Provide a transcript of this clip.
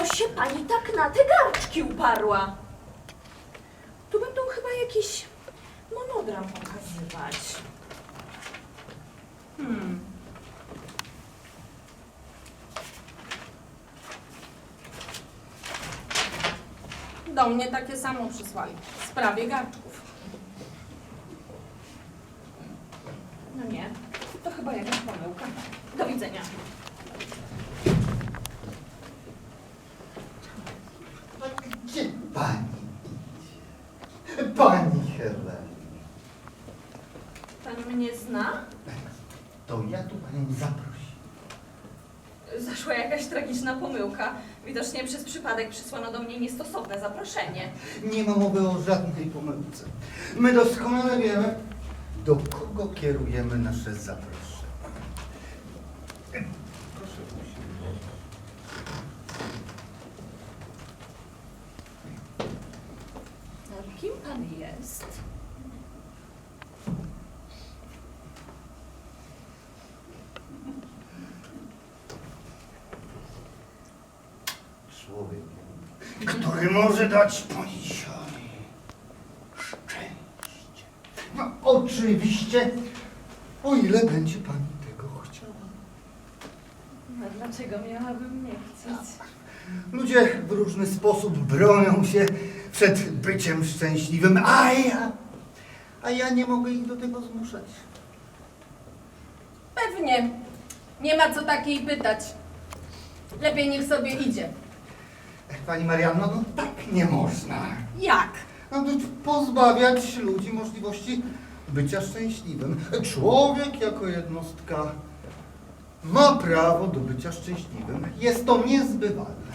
to się pani tak na te garczki uparła? Tu będą chyba jakiś monodram pokazywać. Hmm. Do mnie takie samo przysłali. W sprawie garczków. No nie, to chyba jakaś pomyłka. Do widzenia. Gdzie pani idzie? Pani Helena. Pan mnie zna? To ja tu panią zaprosi. Zaszła jakaś tragiczna pomyłka. Widocznie przez przypadek przysłano do mnie niestosowne zaproszenie. Nie ma mowy o żadnej pomyłce. My doskonale wiemy, do kogo kierujemy nasze zaproszenie. Kim pan jest? Człowiekiem, który może dać Ponisiowi szczęście. No oczywiście, o ile będzie pani tego chciała. No dlaczego miałabym nie chcieć? Ludzie w różny sposób bronią się przed byciem szczęśliwym, a ja, a ja nie mogę ich do tego zmuszać. Pewnie. Nie ma co takiej pytać. Lepiej niech sobie idzie. Pani Marianno, no tak nie można. Jak? No, to pozbawiać ludzi możliwości bycia szczęśliwym. Człowiek jako jednostka ma prawo do bycia szczęśliwym. Jest to niezbywalne.